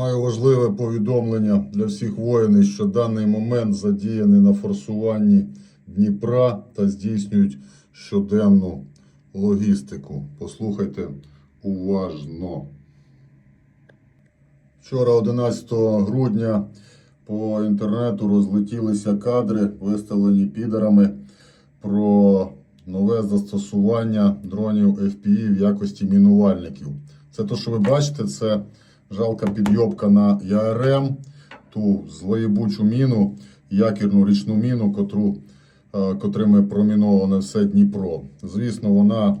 Маю важливе повідомлення для всіх воїнів, що даний момент задіяний на форсуванні Дніпра та здійснюють щоденну логістику. Послухайте уважно. Вчора, 11 грудня, по інтернету розлетілися кадри, виставлені підерами про нове застосування дронів FPV в якості мінувальників. Це те, що ви бачите, це жалка підйобка на ЯРМ, ту злоєбучу міну, якірну річну міну, котру, е, котрими проміноване все Дніпро. Звісно, вона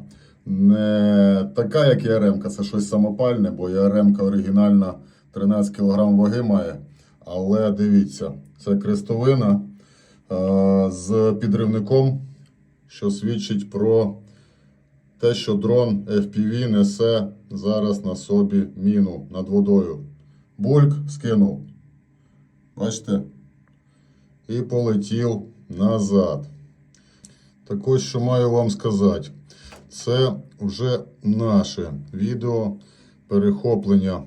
не така, як ЯРМ, це щось самопальне, бо ЯРМ оригінальна 13 кг ваги має. Але дивіться, це крестовина е, з підривником, що свідчить про те, що дрон FPV несе зараз на собі міну над водою. Бульк скинув. Бачите? І полетів назад. Так ось, що маю вам сказати. Це вже наше відео перехоплення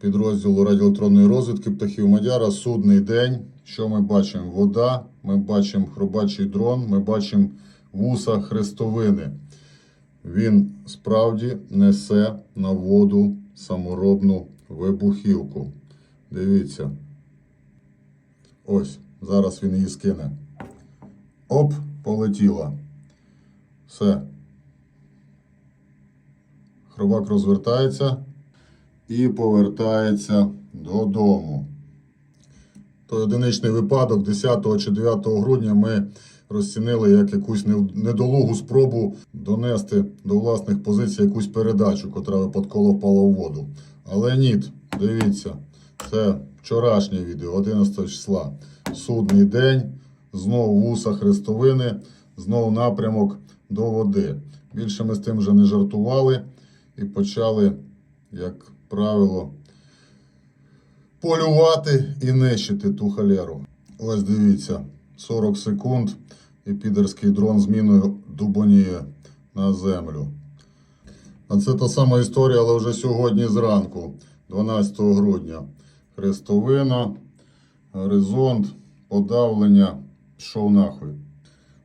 підрозділу радіоелектронної розвідки птахів Мадяра. Судний день. Що ми бачимо? Вода, ми бачимо хробачий дрон, ми бачимо вуса хрестовини. Він справді несе на воду саморобну вибухівку. Дивіться. Ось, зараз він її скине. Оп, полетіла. Все. Хробак розвертається і повертається додому. Той одиничний випадок 10 чи 9 грудня ми розцінили як якусь недолугу спробу донести до власних позицій якусь передачу, котра випадково впала в воду. Але ні, дивіться, це вчорашнє відео, 11 числа. Судний день, знову вуса хрестовини, знову напрямок до води. Більше ми з тим вже не жартували і почали, як правило, полювати і нищити ту халеру. Ось дивіться, 40 секунд і підерський дрон з міною дубоніє на землю. А це та сама історія, але вже сьогодні зранку, 12 грудня. Хрестовина, горизонт, подавлення, пішов нахуй.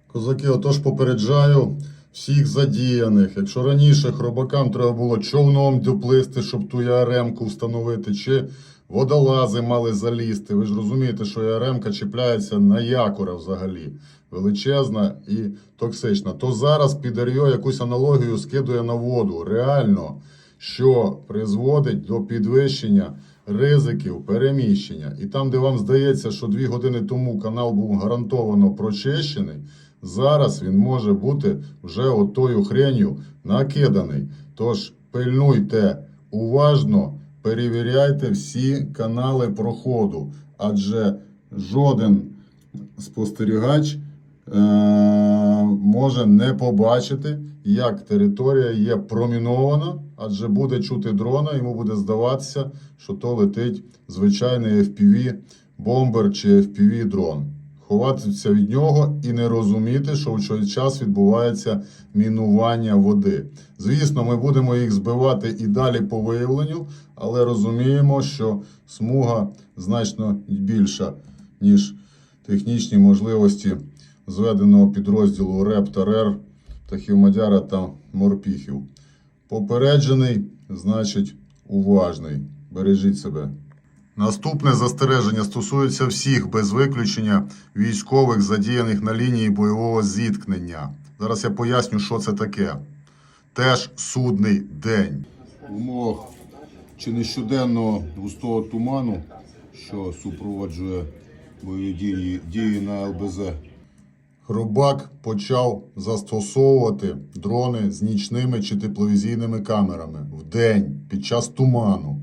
Козаки, отож попереджаю всіх задіяних. Якщо раніше хробакам треба було човном доплисти, щоб ту ЯРМ-ку встановити, чи водолази мали залізти. Ви ж розумієте, що ЯРМ-ка чіпляється на якора взагалі. Величезна і токсична. То зараз підер'йо якусь аналогію скидує на воду. Реально, що призводить до підвищення ризиків переміщення. І там, де вам здається, що дві години тому канал був гарантовано прочищений, зараз він може бути вже отою хренью накиданий. Тож пильнуйте уважно, перевіряйте всі канали проходу, адже жоден спостерігач е, може не побачити, як територія є промінована, адже буде чути дрона, йому буде здаватися, що то летить звичайний FPV бомбер чи FPV дрон. Ховатися від нього і не розуміти, що в цей час відбувається мінування води. Звісно, ми будемо їх збивати і далі по виявленню, але розуміємо, що смуга значно більша, ніж технічні можливості зведеного підрозділу РЕП та РЕР та морпіхів. Попереджений, значить уважний. Бережіть себе. Наступне застереження стосується всіх без виключення військових, задіяних на лінії бойового зіткнення. Зараз я поясню, що це таке. Теж судний день. В умовах чи не щоденного густого туману, що супроводжує бойові дії, дії на ЛБЗ. Хробак почав застосовувати дрони з нічними чи тепловізійними камерами в день під час туману,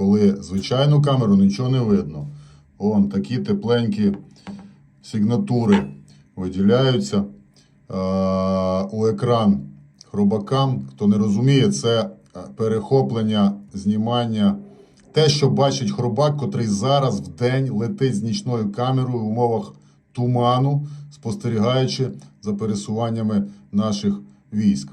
коли звичайну камеру нічого не видно. Он такі тепленькі сигнатури виділяються е, у екран хробакам. Хто не розуміє, це е, перехоплення, знімання. Те, що бачить хробак, котрий зараз в день летить з нічною камерою в умовах туману, спостерігаючи за пересуваннями наших військ.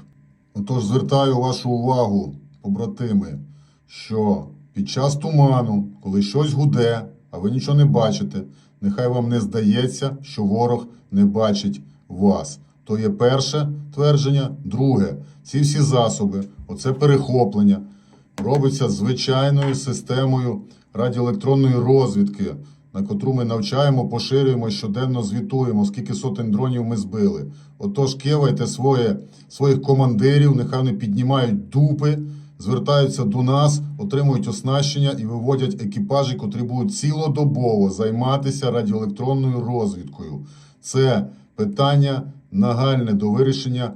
Отож, звертаю вашу увагу, побратими, що під час туману, коли щось гуде, а ви нічого не бачите, нехай вам не здається, що ворог не бачить вас. То є перше твердження. Друге, ці всі засоби, оце перехоплення, робиться звичайною системою радіоелектронної розвідки, на котру ми навчаємо, поширюємо, щоденно звітуємо, скільки сотень дронів ми збили. Отож, кивайте своє, своїх командирів, нехай вони піднімають дупи, звертаються до нас, отримують оснащення і виводять екіпажі, котрі будуть цілодобово займатися радіоелектронною розвідкою. Це питання нагальне до вирішення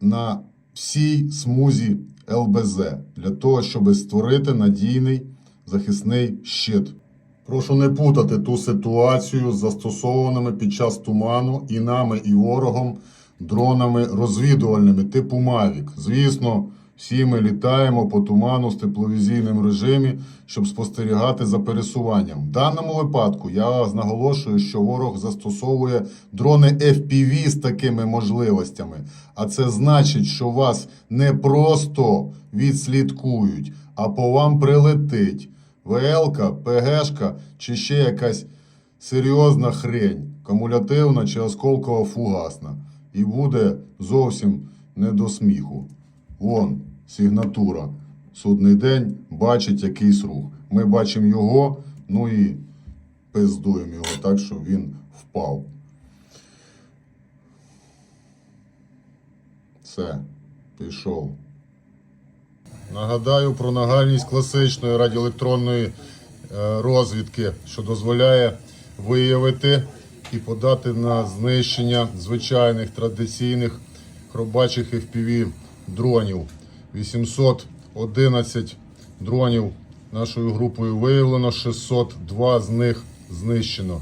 на всій смузі ЛБЗ для того, щоб створити надійний захисний щит. Прошу не путати ту ситуацію з застосованими під час туману і нами, і ворогом дронами розвідувальними типу Mavic. Звісно, всі ми літаємо по туману з тепловізійним режимі, щоб спостерігати за пересуванням. В даному випадку я наголошую, що ворог застосовує дрони FPV з такими можливостями. А це значить, що вас не просто відслідкують, а по вам прилетить. ВЛК, ПГшка чи ще якась серйозна хрень, кумулятивна чи осколково фугасна. І буде зовсім не до сміху. Вон, сигнатура. Судний день бачить якийсь рух. Ми бачимо його, ну і пиздуємо його так, щоб він впав. Все, пішов. Нагадаю про нагальність класичної радіоелектронної е, розвідки, що дозволяє виявити і подати на знищення звичайних традиційних хробачих FPV дронів. 811 дронів нашою групою виявлено, 602 з них знищено.